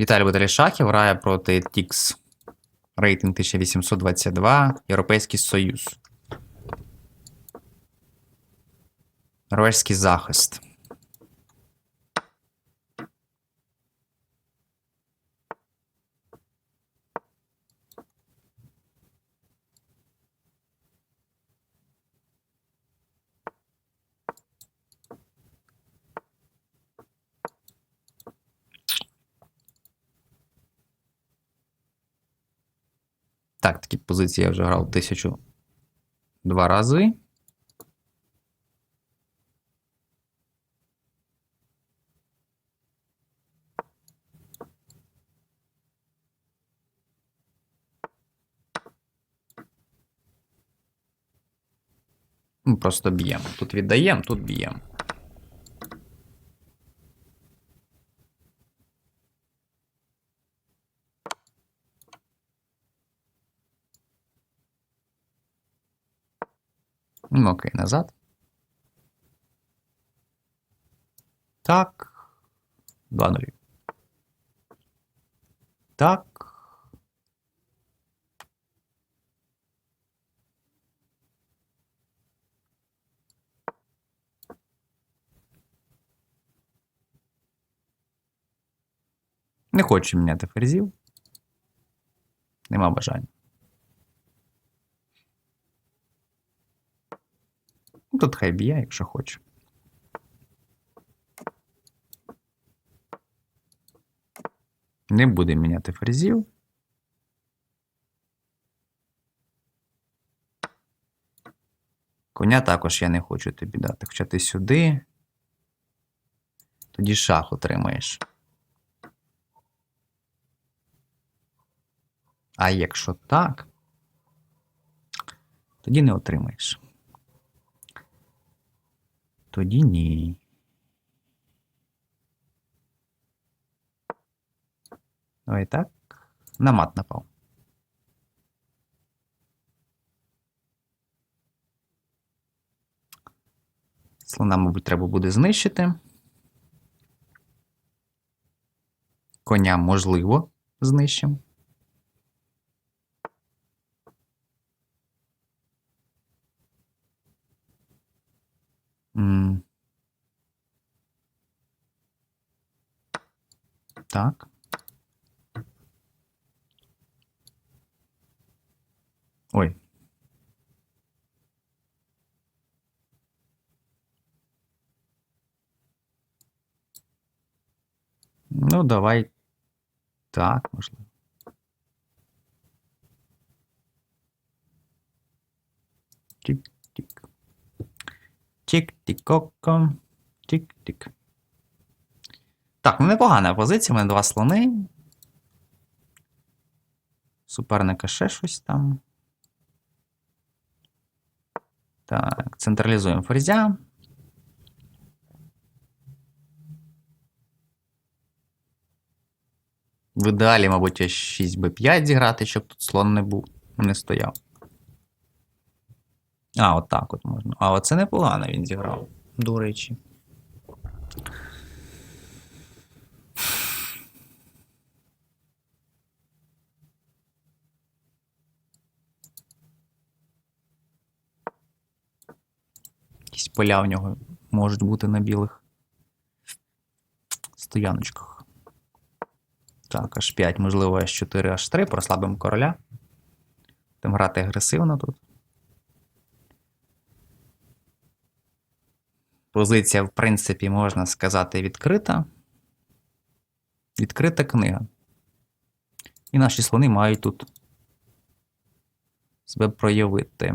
Віталій Баталій Шахів проти Тікс. Рейтинг 1822. Європейський Союз. Норвежський захист. Так, такі позиції я вже грав тисячу два рази. Просто б'ємо. Тут віддаємо, тут б'ємо. Ну, окей, назад. Так. Два нулі. Так. Не хочу міняти ферзів. Нема бажання. Тут хай б'є, якщо хоче. Не буде міняти ферзів. Коня також я не хочу тобі дати. Хоча ти сюди. Тоді шах отримаєш. А якщо так, тоді не отримаєш. Тоді ні. Давай так. На мат напав. Слона, мабуть, треба буде знищити. Коня можливо знищимо. М. Так. Ой. Ну, давай. Так, можливо. Тік-тік-око. Тік-тік. Так, ну непогана позиція. У мене два слони. Суперника ще щось там. Так, централізуємо ферзя. В ідеалі, мабуть, 6b5 зіграти, щоб тут слон не був, не стояв. А, от так от можна. А оце непогано він зіграв, до речі. Якісь поля в нього можуть бути на білих стояночках. Так, H5, можливо, H4, H3, прослабимо короля. Будемо грати агресивно тут. Позиція, в принципі, можна сказати, відкрита. Відкрита книга. І наші слони мають тут себе проявити.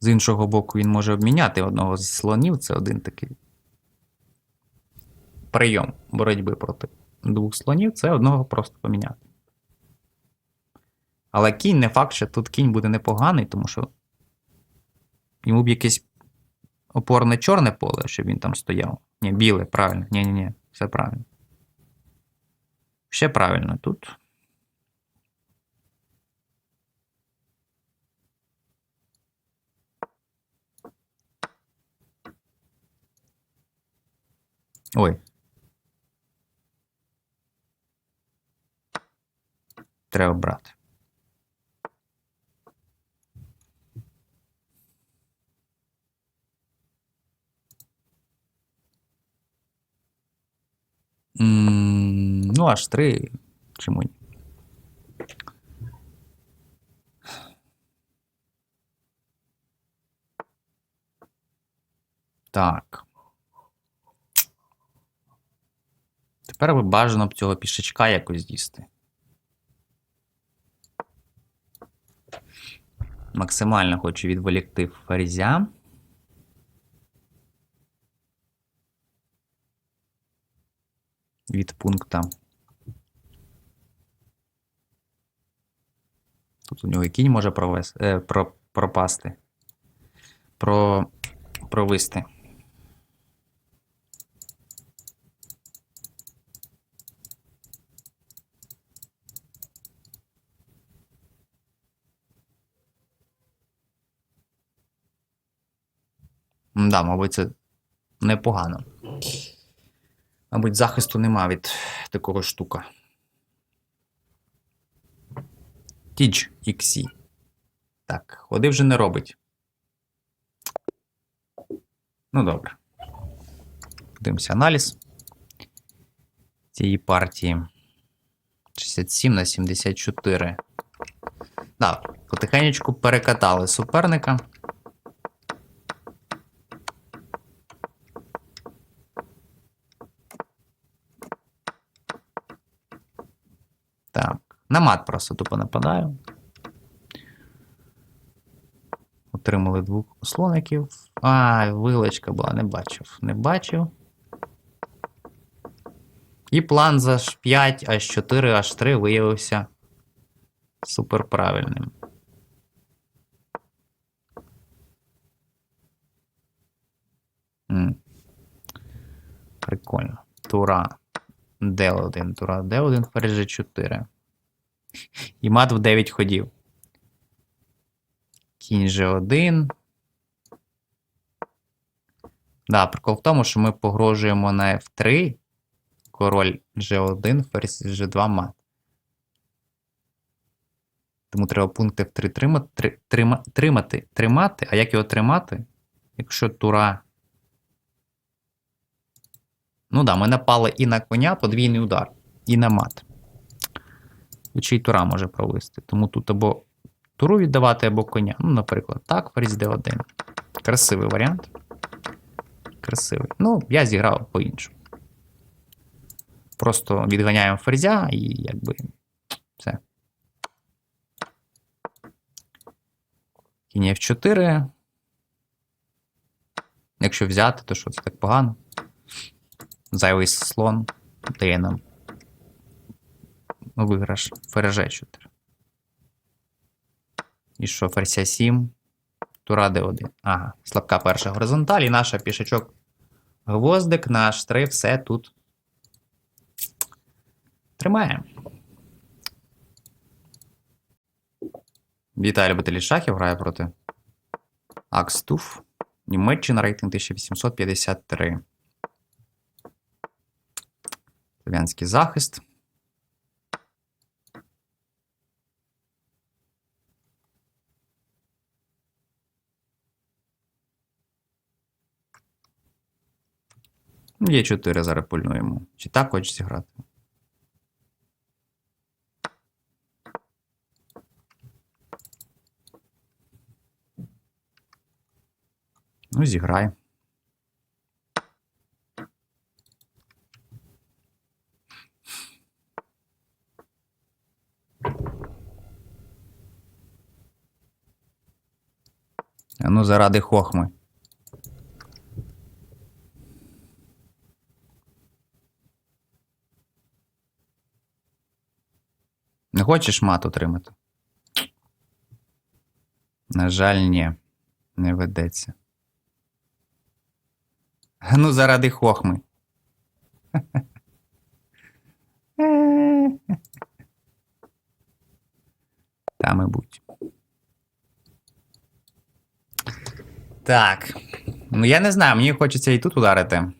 З іншого боку, він може обміняти одного з слонів. Це один такий прийом боротьби проти двох слонів це одного просто поміняти. Але кінь не факт, що тут кінь буде непоганий, тому що йому б якесь опорне чорне поле, щоб він там стояв. Ні, біле, правильно. Ні, ні, ні, все правильно. Ще правильно тут. Ой. Треба брати. Ну, аж три. Чому ні? Так. Тепер би бажано б цього пішачка якось дісти. Максимально хочу відволікти ферзя. Від пункта. Тут у нього і кінь може провес, е, про, пропасти. Про, провисти. Да, мабуть, це непогано. Мабуть, захисту нема від такого штука. Тіч XC. Так, ходи вже не робить. Ну, добре. Подивимося аналіз цієї партії. 67 на 74. Так, потихеньку перекатали суперника. Так, на мат просто тупо нападаю. Отримали двох слоників. А, вилочка була, не бачив. Не бачив. І план за H5, H4, H3 виявився супер правильним. Прикольно. Тура D1, тура D1, ферзь G4. І мат в 9 ходів. Кінь G1. Да, прикол в тому, що ми погрожуємо на F3. Король G1, ферзь G2 мат. Тому треба пункт F3 тримати, три- тримати, тримати. А як його тримати? Якщо тура. Ну да, ми напали і на коня, подвійний удар, і на мат. Чи й тура може провести. Тому тут або туру віддавати, або коня. Ну, наприклад, так, ферзь D1. Красивий варіант. Красивий. Ну, я зіграв по-іншому. Просто відганяємо ферзя і якби все. Кінь F4. Якщо взяти, то що це так погано? Зайвий слон дає нам виграш ферзь 4. І що, ферзь 7, тура d1. Ага, слабка перша горизонталь, і наша пішачок гвоздик, наш 3, все тут тримаємо. Вітаю любителі шахів, грає проти Акстуф. Німеччина рейтинг 1853. Слов'янський захист. Є 4 зараз пульнуємо. Чи так хочеш зіграти? Ну, зіграй. Ну, заради хохми. Хочеш мат отримати? На жаль, ні. Не ведеться. Ну, заради хохми. Та, мабуть. Так. Ну, я не знаю, мені хочеться і тут ударити.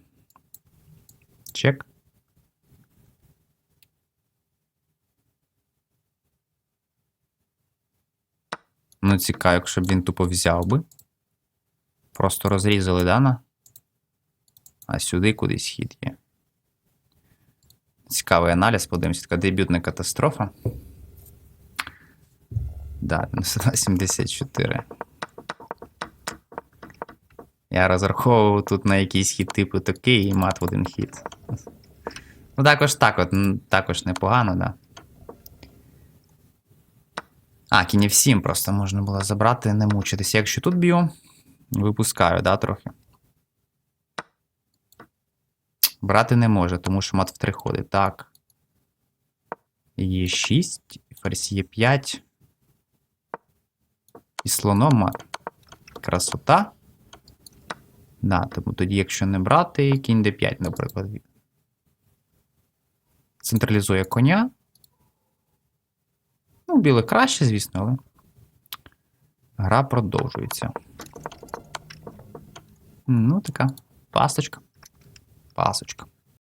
Цікаво, якщо б він тупо взяв би. Просто розрізали, да, на? А сюди кудись хід є. Цікавий аналіз, подивимося, така дебютна катастрофа. Да, 74. Я розраховував тут на якийсь хід типу такий і мат в один хід. Ну, також так, от, також непогано, да. А, кінь 7 просто можна було забрати, не мучитися. Якщо тут б'ю, випускаю, да, трохи. Брати не може, тому що мат в 3 ходить. Так. Є 6, ферзь є 5. І слоном мат. Красота. Да, тому тоді, якщо не брати, кінь d5, наприклад. Централізує коня. Ну, біле краще, звісно, але. Гра продовжується. Ну, така пасочка. Пасочка.